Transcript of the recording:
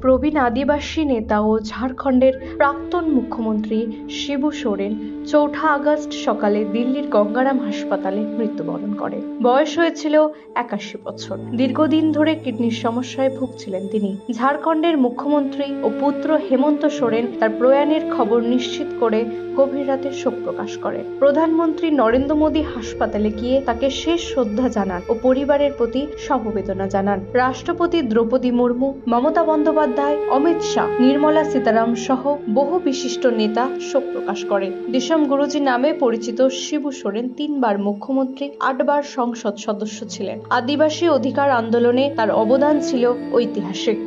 প্রবীণ আদিবাসী নেতা ও ঝাড়খণ্ডের প্রাক্তন মুখ্যমন্ত্রী শিবু সোরেন চৌঠা আগস্ট সকালে দিল্লির গঙ্গারাম হাসপাতালে মৃত্যুবরণ করেন। বয়স হয়েছিল একাশি বছর। দীর্ঘদিন ধরে কিডনির সমস্যায় ভুগছিলেন তিনি। ঝাড়খণ্ডের মুখ্যমন্ত্রী ও পুত্র হেমন্ত সোরেন তার প্রয়াণের খবর নিশ্চিত করে গভীর রাতে শোক প্রকাশ করে। প্রধানমন্ত্রী নরেন্দ্র মোদী হাসপাতালে গিয়ে তাকে শেষ শ্রদ্ধা জানান ও পরিবারের প্রতি সমবেদনা জানান। রাষ্ট্রপতি দ্রৌপদী মুর্মু, মমতা বন্দ্যোপাধ্যায়, অমিত শাহ, নির্মলা সীতারাম সহ বহু বিশিষ্ট নেতা শোক প্রকাশ করেন। দিশম গুরুজি নামে পরিচিত শিবু সোরেন তিনবার মুখ্যমন্ত্রী, আটবার সংসদ সদস্য ছিলেন। আদিবাসী অধিকার আন্দোলনে তার অবদান ছিল ঐতিহাসিক।